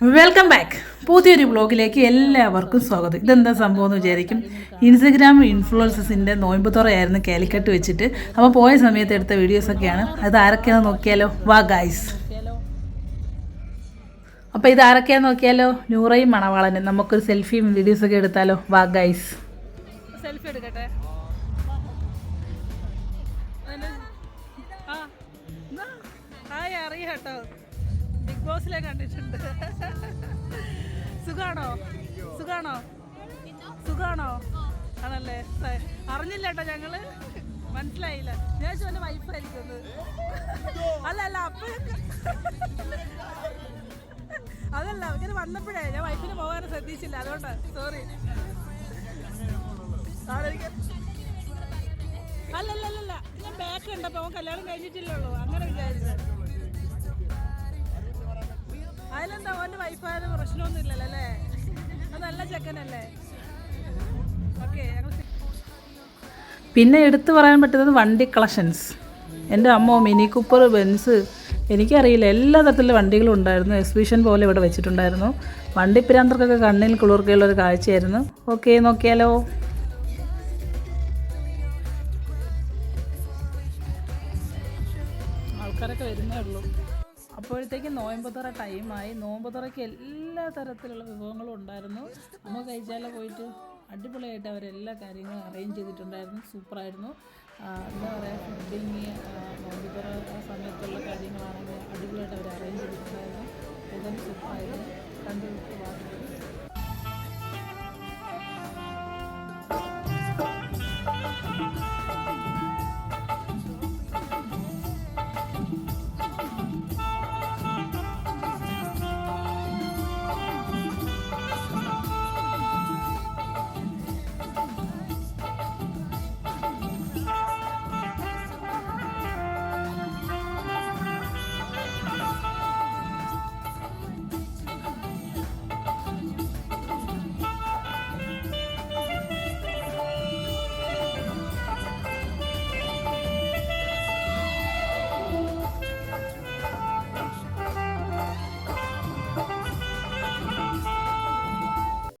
Welcome back പുതിയൊരു ബ്ലോഗിലേക്ക് എല്ലാവർക്കും സ്വാഗതം. ഇതെന്താ സംഭവം എന്ന് വിചാരിക്കും. ഇൻസ്റ്റഗ്രാം ഇൻഫ്ലുവൻസസിന്റെ നോയമ്പ് തുറയായിരുന്നു കാലിക്കട്ട് വെച്ചിട്ട്. അപ്പോൾ പോയ സമയത്ത് എടുത്ത വീഡിയോസൊക്കെയാണ്. അത് ആരൊക്കെയാണെന്ന് നോക്കിയാലോ? വാ ഗായ്സ് അപ്പോൾ ഇത് ആരൊക്കെയാന്ന് നോക്കിയാലോ? നൂറയും മണവാളനും. നമുക്കൊരു സെൽഫിയും വീഡിയോസൊക്കെ എടുത്താലോ? വാ ഗൈസ് സെൽഫി എടുക്കട്ടെ? ആ ബോസിലെ കണ്ടിട്ടുണ്ട്. സുഖാണോ? സുഖാണോ? സുഖാണോ? ആണല്ലേ? അറിഞ്ഞില്ല കേട്ടോ ഞങ്ങൾ. മനസ്സിലായില്ല. ഞാൻ ചോദിച്ച വൈഫായിരിക്കും അല്ല അല്ല അതല്ല ഇങ്ങനെ വന്നപ്പോഴേ ഞാൻ വൈഫിന് പോകാൻ ശ്രദ്ധിച്ചില്ല. അതുകൊണ്ട് സോറി അല്ലല്ലല്ല ഞാൻ ബാക്ക് ഉണ്ടപ്പോ കല്യാണം കഴിഞ്ഞിട്ടില്ലല്ലോ അങ്ങനെ വിചാരിച്ചു വൈഫായത് പ്രശ്നമൊന്നും ഇല്ലല്ലോ അല്ലേ? അത് നല്ല ചെക്കനല്ലേ? ഓക്കെ ഞങ്ങൾ പിന്നെ എടുത്തു പറയാൻ പറ്റുന്നത് വണ്ടി കളക്ഷൻസ്. എന്റെ അമ്മ മിനി കുപ്പർ ബെൻസ് എനിക്കറിയില്ല എല്ലാ തരത്തിലുള്ള വണ്ടികളും ഉണ്ടായിരുന്നു. എക്സിബിഷൻ പോലെ ഇവിടെ വെച്ചിട്ടുണ്ടായിരുന്നു. വണ്ടി പിരാന്തർക്കൊക്കെ കണ്ണിൽ കുളിർക്കയുള്ള ഒരു കാഴ്ചയായിരുന്നു. ഓക്കെ നോക്കിയാലോ? ആൾക്കാരൊക്കെ വരുന്നേ ഉള്ളൂ. അപ്പോഴത്തേക്ക് നോയമ്പുതറ ടൈമായി. നോമ്പുതറയ്ക്ക് എല്ലാ തരത്തിലുള്ള വിഭവങ്ങളും ഉണ്ടായിരുന്നു. അമ്മ കഴിച്ചാലോ പോയിട്ട്? അടിപൊളിയായിട്ട് അവരെല്ലാ കാര്യങ്ങളും അറേഞ്ച് ചെയ്തിട്ടുണ്ടായിരുന്നു. സൂപ്പറായിരുന്നു. എന്താ പറയുക ഫുഡിങ് നോമ്പുതറ തറ സമയത്തുള്ള കാര്യങ്ങളാണെങ്കിൽ അടിപൊളിയായിട്ട് അവർ അറേഞ്ച് ചെയ്തിട്ടുണ്ടായിരുന്നു. ഇതും സൂപ്പറായിരുന്നു. കണ്ടു